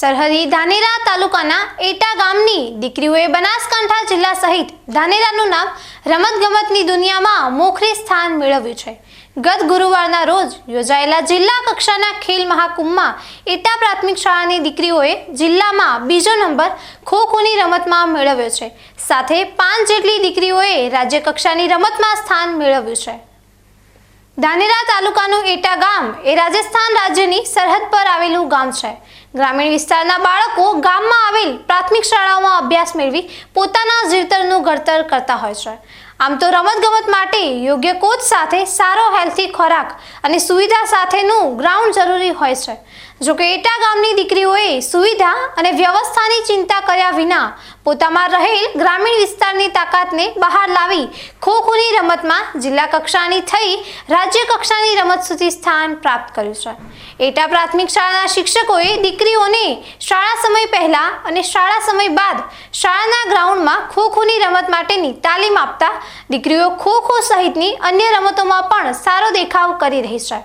સરહદી ધાનેરા તાલુકાના એટા ગામની દીકરીઓએ બનાસકાંઠા જિલ્લા સહિત ધાનેરાનું નામ રમતગમતની દુનિયામાં મોખરે સ્થાન મેળવ્યું છે. ગત ગુરુવારના રોજ યોજાયેલા જિલ્લા કક્ષાના ખેલ મહાકુંભમાં એટા પ્રાથમિક શાળાની દીકરીઓએ જિલ્લામાં બીજો નંબર ખો ખોની રમતમાં મેળવ્યો છે. સાથે પાંચ જેટલી દીકરીઓએ રાજ્ય કક્ષાની રમતમાં સ્થાન મેળવ્યું છે. ધાનેરા તાલુકાનું એટા ગામ એ રાજસ્થાન રાજ્યની સરહદ પર આવેલું ગામ છે. ગ્રામીણ વિસ્તારના બાળકો ગામમાં આવેલ પ્રાથમિક શાળાઓમાં અભ્યાસ મેળવી પોતાના જીવતરનું ઘડતર કરતા હોય છે. આમ તો રમતગમત માટે યોગ્ય કોચ સાથે સારો હેલ્થી ખોરાક અને સુવિધા સાથેનું ગ્રાઉન્ડ જરૂરી હોય છે. જોકે એટા ગામની દીકરીઓએ સુવિધા અને વ્યવસ્થાની ચિંતા કર્યા વિના પોતામાં રહેલ ગ્રામીણ વિસ્તારની તાકાતને બહાર લાવી ખો ખોની રમતમાં જિલ્લા કક્ષાની થઈ રાજ્ય કક્ષાની રમત સુધી સ્થાન પ્રાપ્ત કર્યું છે. એટા પ્રાથમિક શાળાના શિક્ષકોએ દીકરીઓને શાળા સમય પહેલા અને શાળા સમય બાદ શાળાના ગ્રાઉન્ડમાં ખો ખોની રમત માટેની તાલીમ આપતા દીકરીઓ ખો ખો સહિતની અન્ય રમતોમાં પણ સારો દેખાવ કરી રહી છે.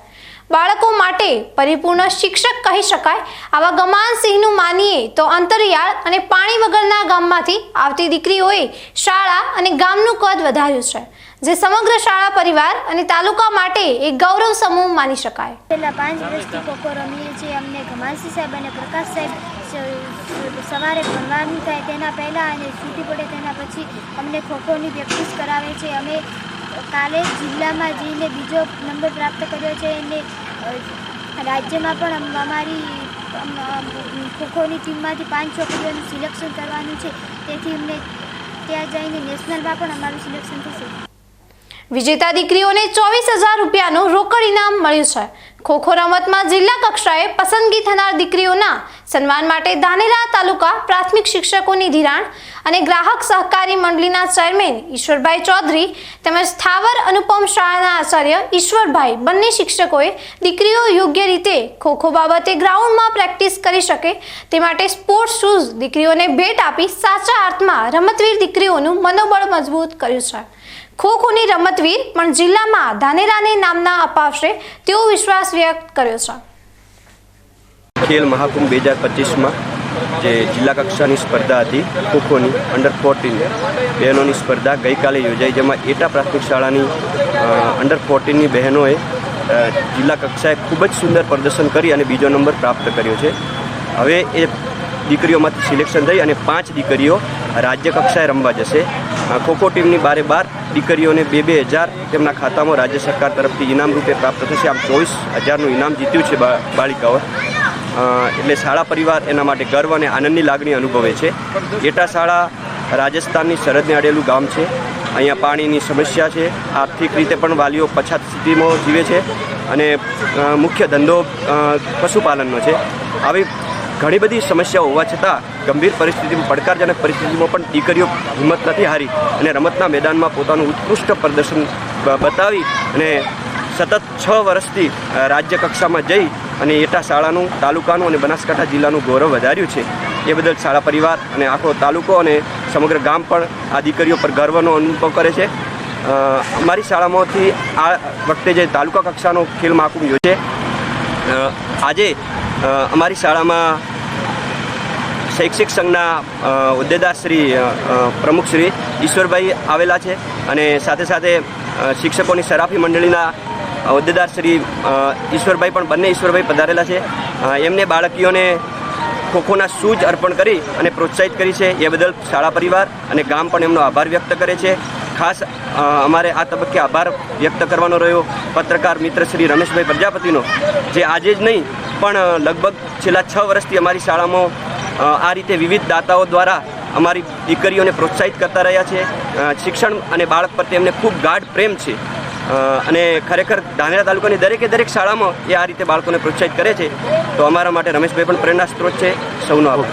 બાળકો માટે પરિપૂર્ણ શિક્ષક કહી શકાય. આવા ગમાનસિંહનું માનીએ તો અંતરિયાળ અને પાણી વગરના ગામમાંથી આવતી દીકરીઓએ શાળા અને ગામનું કદ વધાર્યું છે, જે સમગ્ર શાળા પરિવાર અને તાલુકા માટે એક ગૌરવ સમૂહ માની શકાય. છેલ્લા પાંચ વર્ષથી ખોખો રમીએ છીએ. અમને ઘમાનસિંહ સાહેબ અને પ્રકાશ સાહેબ સવારે ભણવાનું થાય તેના પહેલાં અને છૂટી પડે તેના પછી અમને ખોખોની પ્રેક્ટિસ કરાવે છે. અમે કાલે જિલ્લામાં જઈને બીજો નંબર પ્રાપ્ત કર્યો છે અને રાજ્યમાં પણ અમારી અમ, અમ, ખોખોની ટીમમાંથી પાંચ છોકરીઓનું સિલેક્શન કરવાનું છે. તેથી અમને ત્યાં જઈને નેશનલમાં પણ અમારું સિલેક્શન થશે. વિજેતા દીકરીઓને ચોવીસ હજાર રૂપિયાનું રોકડ ઇનામ મળ્યું છે. ખોખો રમતમાં જિલ્લા કક્ષાએ પસંદગી થનાર દીકરીઓના સન્માન માટે ધાનેરા તાલુકા પ્રાથમિક શિક્ષકોની ધિરાણ અને ગ્રાહક સહકારી મંડળીના ચેરમેન ઈશ્વરભાઈ ચૌધરી તેમજ સ્થાવર અનુપમ શાળાના આચાર્ય ઈશ્વરભાઈ બંને શિક્ષકોએ દીકરીઓ યોગ્ય રીતે ખોખો બાબતે ગ્રાઉન્ડમાં પ્રેક્ટિસ કરી શકે તે માટે સ્પોર્ટ્સ શૂઝ દીકરીઓને ભેટ આપી સાચા અર્થમાં રમતવીર દીકરીઓનું મનોબળ મજબૂત કર્યું છે. ખો ખોની રમતવીર પણ જિલ્લામાં ધાનેરાને નામના અપાવશે તેવો વિશ્વાસ વ્યક્ત કર્યો છે. ખેલ મહાકુંભ બે હજાર પચીસમાં જે જિલ્લા કક્ષાની સ્પર્ધા હતી, ખોખોની અંડર ફોર્ટીન બહેનોની સ્પર્ધા ગઈકાલે યોજાઈ, જેમાં એટા પ્રાથમિક શાળાની અંડર ફોર્ટીનની બહેનોએ જિલ્લા કક્ષાએ ખૂબ જ સુંદર પ્રદર્શન કરી અને બીજો નંબર પ્રાપ્ત કર્યો છે. હવે એ દીકરીઓમાંથી સિલેક્શન થઈ અને પાંચ દીકરીઓ રાજ્ય કક્ષાએ રમવા જશે. ખોખો ટીમની બારે બાર દીકરીઓને બે બે હજાર તેમના ખાતામાં રાજ્ય સરકાર તરફથી ઇનામ રૂપે પ્રાપ્ત થશે. આમ ચોવીસ હજારનું ઇનામ જીત્યું છે બાળિકાઓ. એટલે શાળા પરિવાર એના માટે ગર્વ અને આનંદની લાગણી અનુભવે છે. એટા શાળા રાજસ્થાનની સરહદને અડેલું ગામ છે. અહીંયા પાણીની સમસ્યા છે. આર્થિક રીતે પણ વાલીઓ પછાત સ્થિતિમાં જીવે છે અને મુખ્ય ધંધો પશુપાલનનો છે. આવી ઘણી બધી સમસ્યાઓ હોવા છતાં ગંભીર પરિસ્થિતિમાં, પડકારજનક પરિસ્થિતિમાં પણ દીકરીઓ હિંમત નથી હારી અને રમતના મેદાનમાં પોતાનું ઉત્કૃષ્ટ પ્રદર્શન બતાવી અને સતત છ વર્ષથી રાજ્ય કક્ષામાં જઈ અને એટા શાળાનું, તાલુકાનું અને બનાસકાંઠા જિલ્લાનું ગૌરવ વધાર્યું છે. એ બદલ શાળા પરિવાર અને આખો તાલુકો અને સમગ્ર ગામ પણ આ દીકરીઓ પર ગર્વનો અનુભવ કરે છે. અમારી શાળામાંથી આ વખતે જે તાલુકા કક્ષાનો ખેલ મહાકુંભ યોજે આજે અમારી શાળામાં શૈક્ષિક સંઘના હોદ્દેદાર શ્રી પ્રમુખ શ્રી ઈશ્વરભાઈ આવેલા છે અને સાથે સાથે શિક્ષકોની સરાફી મંડળીના હોદ્દેદાર શ્રી ઈશ્વરભાઈ પણ બંને ઈશ્વરભાઈ પધારેલા છે. એમને બાળકીઓને ખોખોના શૂઝ અર્પણ કરી અને પ્રોત્સાહિત કરી છે એ બદલ શાળા પરિવાર અને ગામ પણ એમનો આભાર વ્યક્ત કરે છે. ખાસ અમારે આ તબક્કે આભાર વ્યક્ત કરવાનો રહ્યો પત્રકાર મિત્ર શ્રી રમેશભાઈ પ્રજાપતિનો, જે આજે જ નહીં, પણ લગભગ છેલ્લા છ વર્ષથી અમારી શાળામાં આ રીતે વિવિધ દાતાઓ દ્વારા અમારી દીકરીઓને પ્રોત્સાહિત કરતા રહ્યા છે. શિક્ષણ અને બાળક પ્રત્યે એમને ખૂબ ગાઢ પ્રેમ છે. અને ખરેખર ધાનેરા તાલુકાની દરેકે દરેક શાળામાં એ આ રીતે બાળકોને પ્રોત્સાહિત કરે છે. તો અમારા માટે રમેશભાઈ પણ પ્રેરણા સ્ત્રોત છે. સૌનો આભાર.